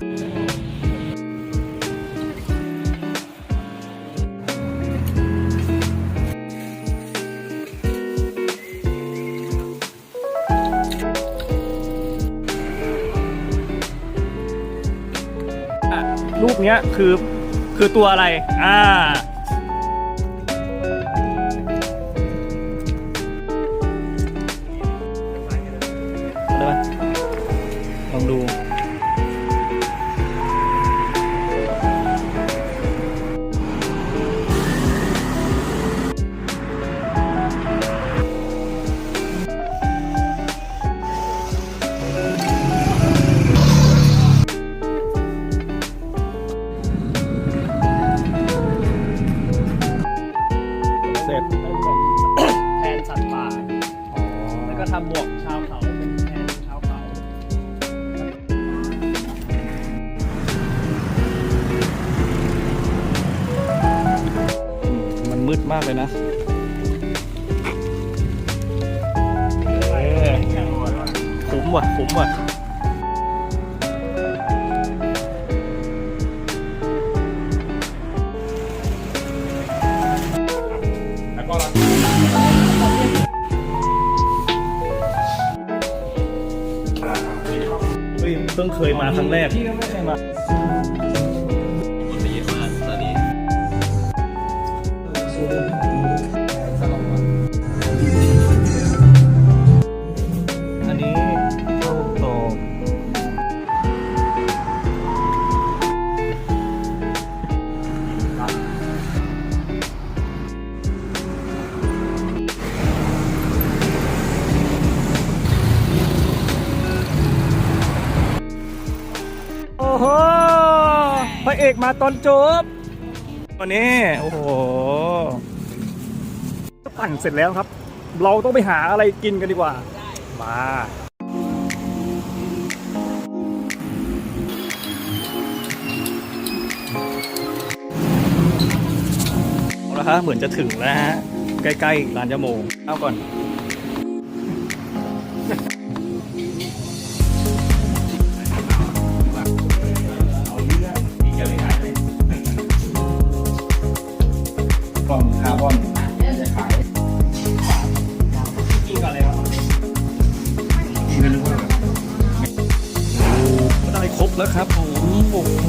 รูปเนี้ยคือคือตัวอะไร อ่า ลองดู ทำหมวกชาวเขาเป็นแทนชาวเขามันมืดมากเลยนะคุ้มว่ะคุ้มว่ะ เฮ้ยเพิ่งเคยมาครั้งแรก ที่ก็ไม่เคยมา เอกมาตอนจบวันนี้โอ้โหปั่นเสร็จแล้วครับ เราต้องไปหาอะไรกินกันดีกว่า มาเอาละฮะเหมือนจะถึงแล้วฮะใกล้ๆร้านยะโมงเอาก่อน กล่องคาร์บอนกินก่อนเลยครับกินไม่รู้ว่าได้ครบแล้วครับผมโอ้โห